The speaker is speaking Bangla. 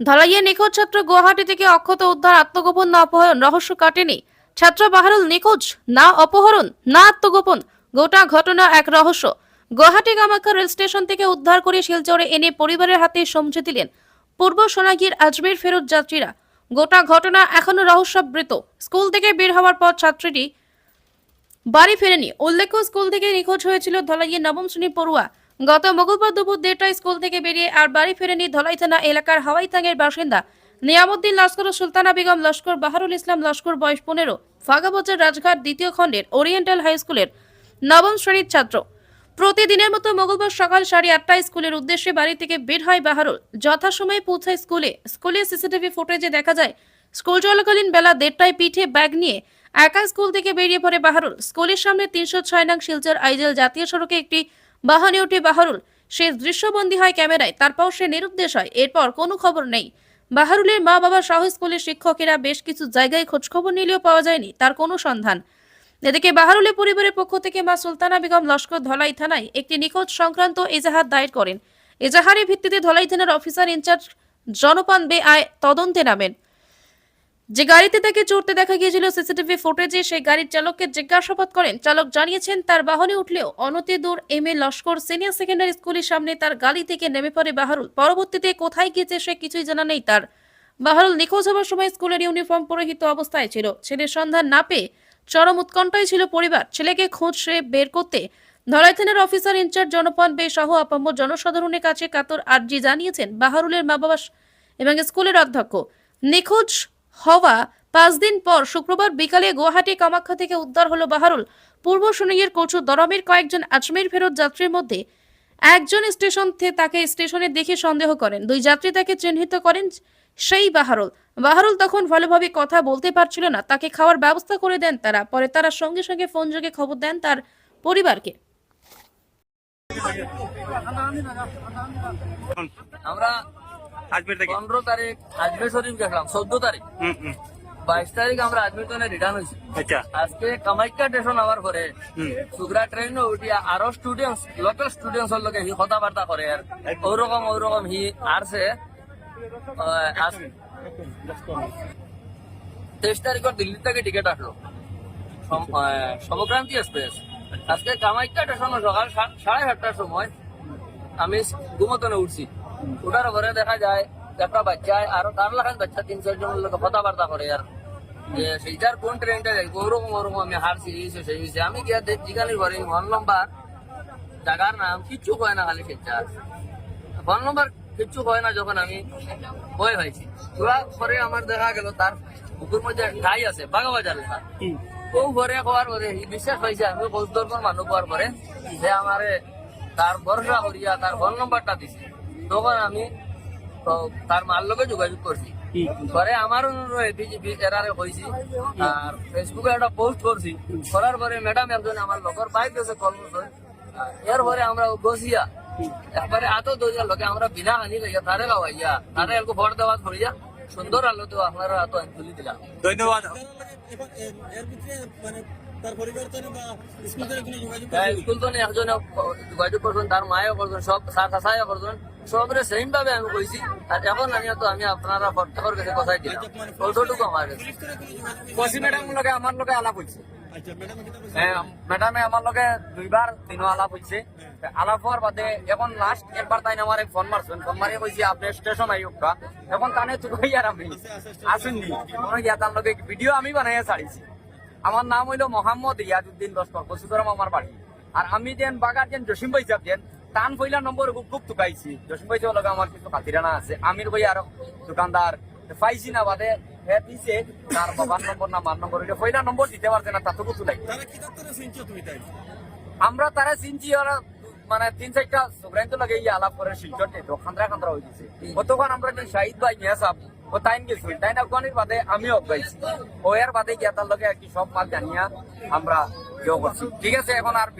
ধলাইয়ে নিখোঁজ ছাত্র গুয়াহাটি থেকে অক্ষত উদ্ধার, আত্মগোপন না অপহরণ, রহস্য কাটেনি। ছাত্র বাহারুল নিখোঁজ, না অপহরণ, না আত্মগোপন, গোটা ঘটনা এক রহস্য। গুয়াহাটি কামাখ্যা রেল স্টেশন থেকে উদ্ধার করে শিলচরে এনে পরিবারের হাতে সমঝে দিলেন পূর্ব সোনাগীর আজমের ফেরত যাত্রীরা। গোটা ঘটনা এখনও রহস্যাবৃত। স্কুল থেকে বের হওয়ার পর ছাত্রীটি বাড়ি ফেরেনি। উল্লেখ্য, স্কুল থেকে নিখোঁজ হয়েছিল ধলাইয়ের নবম শ্রেণি পড়ুয়া গত মঙ্গলবার দুপুর দেড়টায় স্কুল থেকে বেরিয়ে আর বাড়ি ফেরেনি ধলাই থানা এলাকার হাওয়াইতাঙ্গের বাসিন্দা। নিয়ামুদ্দিন লস্কর ও সুলতানা বেগম লস্কর, বাহারুল ইসলাম লস্কর বয়স পনেরো ফাঁকাবাজার রাজঘাট দ্বিতীয় খণ্ডের ওরিয়েন্টাল হাই স্কুলের নবম শ্রেণির ছাত্র। প্রতিদিনের মতো মঙ্গলবার সকাল সাড়ে আটটায় স্কুলের উদ্দেশ্যে বাড়ি থেকে বের হয় বাহারুল। যথাসময়ে পৌঁছায় স্কুলে। স্কুলে সিসিটিভি ফুটেজে দেখা যায়, স্কুল চলাকালীন বেলা দেড়টায় পিঠে ব্যাগ নিয়ে একা স্কুল থেকে বেরিয়ে পড়ে বাহারুল। স্কুলের সামনে তিনশো ছয় নং শিলচর আইজেল জাতীয় সড়কে একটি বাহনে ওঠে বাহারুল। সে দৃশ্যবন্দী হয় ক্যামেরায়, তারপর সে নিরুদ্দেশ হয়, এরপর কোনো খবর নেই। বাহারুলের মা বাবা সহ স্কুলের শিক্ষকেরা বেশ কিছু জায়গায় খোঁজখবর নিলেও পাওয়া যায়নি, তার কোনো সন্ধান। এদিকে বাহারুলের পরিবারের পক্ষ থেকে মা সুলতানা বেগম লস্কর ধলাই থানায় একটি নিখোঁজ সংক্রান্ত এজাহার দায়ের করেন। এজাহারের ভিত্তিতে ধলাই থানার অফিসার ইনচার্জ জনপান বে আয় তদন্তে নামেন। যে গাড়িতে তাকে চড়তে দেখা গিয়েছিল সিসিটিভি ফুটেজে, সেই গাড়ির চালককে জিজ্ঞাসাবাদ করেন। চালক জানিয়েছেন, তার বাহনে উঠলেও অনতি দূর M A Laskar senior secondary স্কুলের সামনে তার গাড়ি থেকে নেমে পড়ে বাহারুল। পরবর্তীতে কোথায় গিয়েছে সে কিছুই জানা নেই তার। বাহারুল নিখোঁজ হওয়ার সময় স্কুলের ইউনিফর্ম পরিহিত অবস্থায় ছিল। ছেলের সন্ধান না পেয়ে চরম উৎকণ্ঠায় ছিল পরিবার। ছেলেকে খোঁজ সে বের করতে ধলাই থানার অফিসার ইনচার্জ জনপন বে সহ আপাম্য জনসাধারণের কাছে কাতর আর্জি জানিয়েছেন, বাহারুলের মা বাবা এবং স্কুলের অধ্যক্ষ। নিখোঁজ হওয়া পাঁচ দিন পর শুক্রবার বিকালে গুয়াহাটি কামাখ্যা থেকে উদ্ধার হলো বাহারুল। পূর্ব সোনাইয়ের কচু দরমের কয়েকজন আজমের ফেরত যাত্রীর মধ্যে একজন স্টেশন থেকে তাকে স্টেশনে দেখে সন্দেহ করেন। দুই যাত্রী তাকে চিহ্নিত করেন সেই বাহারুল। বাহারুল তখন ভালোভাবে কথা বলতে পারছিল না। তাকে খাওয়ার ব্যবস্থা করে দেন তারা। পরে তারা সঙ্গে সঙ্গে ফোন যোগে খবর দেন তার পরিবারকে। আমরা আজমের থেকে? পনেরো তারিখ আজমের শরীফ গেছিলাম চোদ্দ তারিখ। বাইশ তারিখ আমরা আজমের রিটার্ন হয়েছি। আচ্ছা। আজকে কামাখ্যা স্টেশন আবার হুম। সুগ্রা ট্রেন উঠিয়া আরও স্টুডেন্টস লোকাল স্টুডেন্টস লগে হি কথাবার্তা করে আর ওরকম ওরকম হি আরছে তেইশ তারিখের দিল্লি থেকে টিকিট আসলো সমক্রান্তি এক্সপ্রেস আজকে কামাখ্যা স্টেশন সকাল সাড়ে সাতটার সময় আমি ঘুমতনে উঠছি। উঠার পরে দেখা যায় একটা বাচ্চায় আরও তার লাগান বাচ্চা তিন চারজনের লোক কথাবার্তা করে আর। যে সেইটার কোন ট্রেনটা যাইব ওরকম ওরকম আমি হারছি এই সেই হয়েছে আমি গিয়া জিগানি করি ফোন নম্বর জায়গার নাম কিচ্ছু হয় না খালি সেটা ফোন নম্বর কিচ্ছু হয় না যখন আমি ভয় হয়েছি তোরা পরে আমার দেখা গেল তার বুকুর মধ্যে ঠাই আছে বাগাবাজার লেখা। ও ঘরে হওয়ার পরে বিশ্বাস পাইছে আমি দর্পণ মানুষ হওয়ার পরে সে আমারে তার ভরসা করিয়া তার ফোন নম্বরটা দিছে। তখন আমি তার মার লগে যোগাযোগ করছি। পরে আমার অনুরোধে বিজেপি এরারে কইছি আর ফেসবুকে একটা পোস্ট করছি। করার পরে ম্যাডাম একজন আমার লগর বাইক গেছে কল করছে। এর পরে আমরা গছিয়া একবারে আতো দইয়া লগে আমরা বিনা আনি লইয়া তারে লাগাইয়া তারে একটু ভোট দেওয়া করিয়া সুন্দর আলো তো আপনারা আমি তুলি দিলাম। ধন্যবাদ। মানে স্কুল হ্যাঁ, তো নেই একজন যোগাযোগ করছেন তার মায়ও করছেন সব কাছাইও করছেন। সবরে সেম ভাবে আমি কইছি আর এখন আমি তো আমি আপনারা প্রত্যেকের কাছে কথাই দিলাম অতটুকু আমার কসি ম্যাডাম লগে আমার লগে আলাপ হইছে ম্যাডাম আমার লগে দুইবার তিনও আলাপ হইছে আলাপ হওয়ার বাদে এখন লাস্ট একবার তাই আমার ফোন মারছেন ফোন মারিয়ে কইছি আপনি স্টেশন আইকা এখন তানে তো কই আর আমি আসেননি কোনো গিয়া তার লগে ভিডিও আমি বানাইয়া ছাড়িছি আমার নাম হইল মোহাম্মদ ইয়াজউদ্দিন লস্কর বসুধরম আমার বাড়ি আর আমি যেন বাগার যেন জসিম ভাই যেন টান পয়লা নম্বর খুব জসিম ভাই লগে আমার কিছু খাতিরানা আছে। আমির ভাই আর দোকানদার পাইছি না বাদে হে দিছে তার বাবার নম্বর না মার নম্বর হইলে পয়লা নম্বর দিতে পারছে না তাতো আমরা তারা চিনছি ওরা মানে তিন চারটা সুগ্রাইন তো লাগে ইয়ে আলাপ করে শিলচর যেত খান্দ্রা খান্দ্রা হয়ে গেছে। আমরা যে শাহিদ ভাই নিয়ে সাপ ও তাইন গেছিল। তাইন আফগানির বাদে আমিও অজ্ঞাইছি ও এর বাদে গিয়া তার লগে আর কি সব মাল জানিয়া আমরা করছি। ঠিক আছে এখন আর